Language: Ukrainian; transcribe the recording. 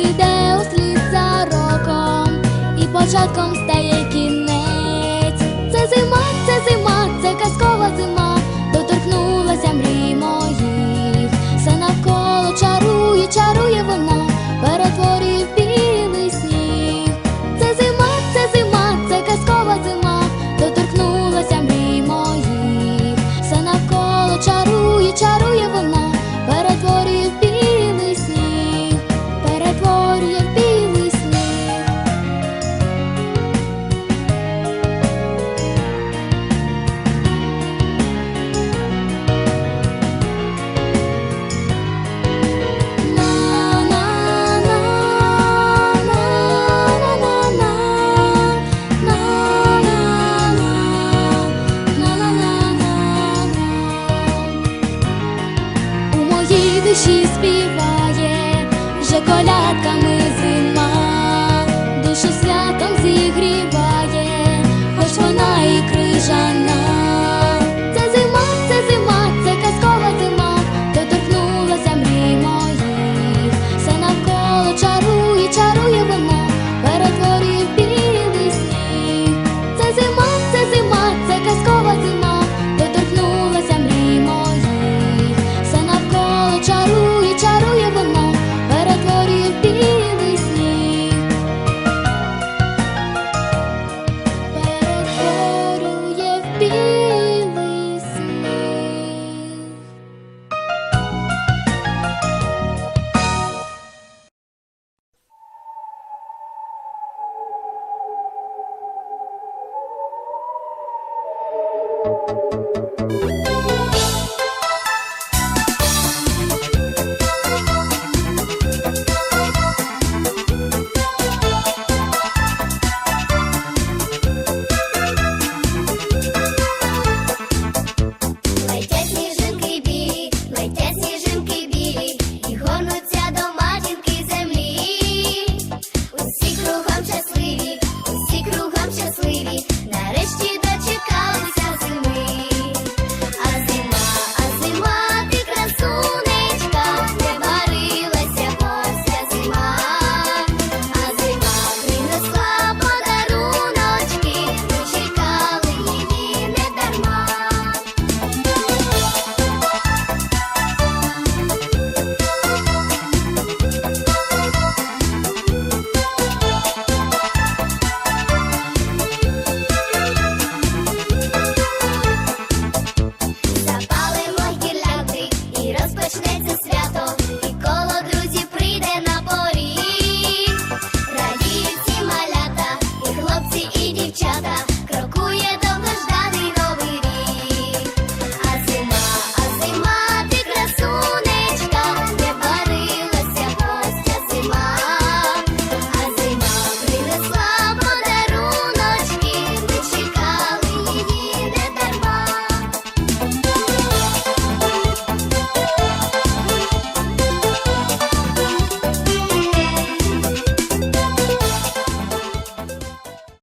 іде у слід за роком, і початком стає. душі співає, вже колядками зима, душу святом зігріває, хоч вона і крижана.